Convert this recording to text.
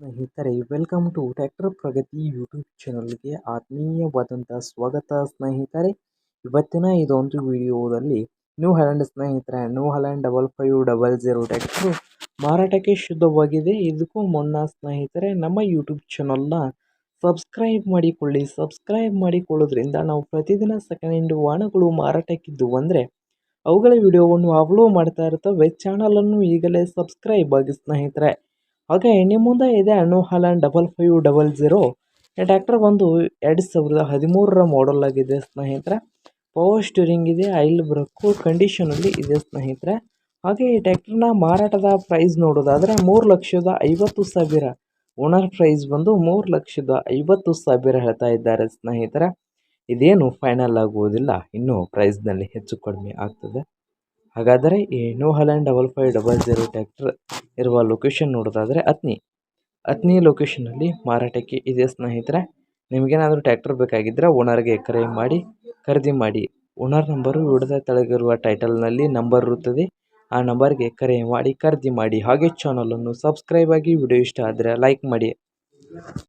ಸ್ನೇಹಿತರೆ, welcome to tractor Pragati YouTube ಚಾನಲ್ಗೆ ಆತ್ಮೀಯವಾದಂಥ ಸ್ವಾಗತ ಸ್ನೇಹಿತರೆ. ಇವತ್ತಿನ ಇದೊಂದು ವಿಡಿಯೋದಲ್ಲಿ ನ್ಯೂ ಹ್ಯಾಲೆಂಡ್ ಸ್ನೇಹಿತರೆ, new Holland double five double zero tractor ಮಾರಾಟಕ್ಕೆ ಶುದ್ಧವಾಗಿದೆ. ಇದಕ್ಕೂ ಮುನ್ನ ಸ್ನೇಹಿತರೆ, ನಮ್ಮ ಯೂಟ್ಯೂಬ್ ಚಾನಲ್ನ ಸಬ್ಸ್ಕ್ರೈಬ್ ಮಾಡಿಕೊಳ್ಳಿ. ಸಬ್ಸ್ಕ್ರೈಬ್ ಮಾಡಿಕೊಳ್ಳೋದ್ರಿಂದ ನಾವು ಪ್ರತಿದಿನ ಸೆಕೆಂಡ್ ಹ್ಯಾಂಡ್ ವಾಹನಗಳು ಮಾರಾಟಕ್ಕಿದ್ದು ಅಂದರೆ ಅವುಗಳ ವಿಡಿಯೋವನ್ನು ಅಪ್ಲೋಡ್ ಮಾಡ್ತಾ ಇರ್ತವೆ. ಚಾನಲನ್ನು ಈಗಲೇ ಸಬ್ಸ್ಕ್ರೈಬ್ ಆಗಿ ಸ್ನೇಹಿತರೆ. ಹಾಗೆ ನಿಮ್ಮ ಮುಂದೆ ಇದೆ ಅಣ್ಣು Holland double five double zero ಈ ಟ್ರ್ಯಾಕ್ಟರ್ ಬಂದು ಎರಡು ಸಾವಿರದ ಹದಿಮೂರರ ಮಾಡಲ್ ಆಗಿದೆ ಸ್ನೇಹಿತರೆ. ಪವರ್ ಸ್ಟೀರಿಂಗ್ ಇದೆ ಆಯಿಲ್ ಬ್ರಕ್ಕು ಕಂಡೀಷನಲ್ಲಿ ಇದೆ ಸ್ನೇಹಿತರೆ. ಹಾಗೆ ಈ ಟ್ರ್ಯಾಕ್ಟರ್ನ ಮಾರಾಟದ ಪ್ರೈಸ್ ನೋಡೋದಾದರೆ ಮೂರು ಲಕ್ಷದ ಐವತ್ತು ಸಾವಿರ. ಓನರ್ ಪ್ರೈಸ್ ಬಂದು ಮೂರು ಲಕ್ಷದ ಐವತ್ತು ಸಾವಿರ ಹೇಳ್ತಾ ಇದ್ದಾರೆ ಸ್ನೇಹಿತರೆ. ಇದೇನು ಫೈನಲ್ ಆಗುವುದಿಲ್ಲ, ಇನ್ನೂ ಪ್ರೈಸ್ನಲ್ಲಿ ಹೆಚ್ಚು ಕಡಿಮೆ ಆಗ್ತದೆ. ಹಾಗಾದರೆ new Holland double five double zero tractor ಇರುವ ಲೊಕೇಶನ್ ನೋಡೋದಾದರೆ ಅತ್ನಿ. ಅತ್ನಿ ಲೊಕೇಶನಲ್ಲಿ ಮಾರಾಟಕ್ಕೆ ಇದೆ ಸ್ನೇಹಿತರೆ. ನಿಮಗೇನಾದರೂ ಟ್ಯಾಕ್ಟರ್ ಬೇಕಾಗಿದ್ದರೆ ಓನರ್ಗೆ ಕರೆ ಮಾಡಿ, ಖರೀದಿ ಮಾಡಿ. ಓನರ್ ನಂಬರು ವಿಡದ ತೆಳಗಿರುವ ಟೈಟಲ್ನಲ್ಲಿ ನಂಬರ್ ಇರುತ್ತದೆ. ಆ ನಂಬರ್ಗೆ ಕರೆ ಮಾಡಿ, ಖರೀದಿ ಮಾಡಿ. ಹಾಗೆ ಚಾನಲನ್ನು ಸಬ್ಸ್ಕ್ರೈಬ್ ಆಗಿ ವಿಡಿಯೋ ಇಷ್ಟ ಆದರೆ ಲೈಕ್ ಮಾಡಿ.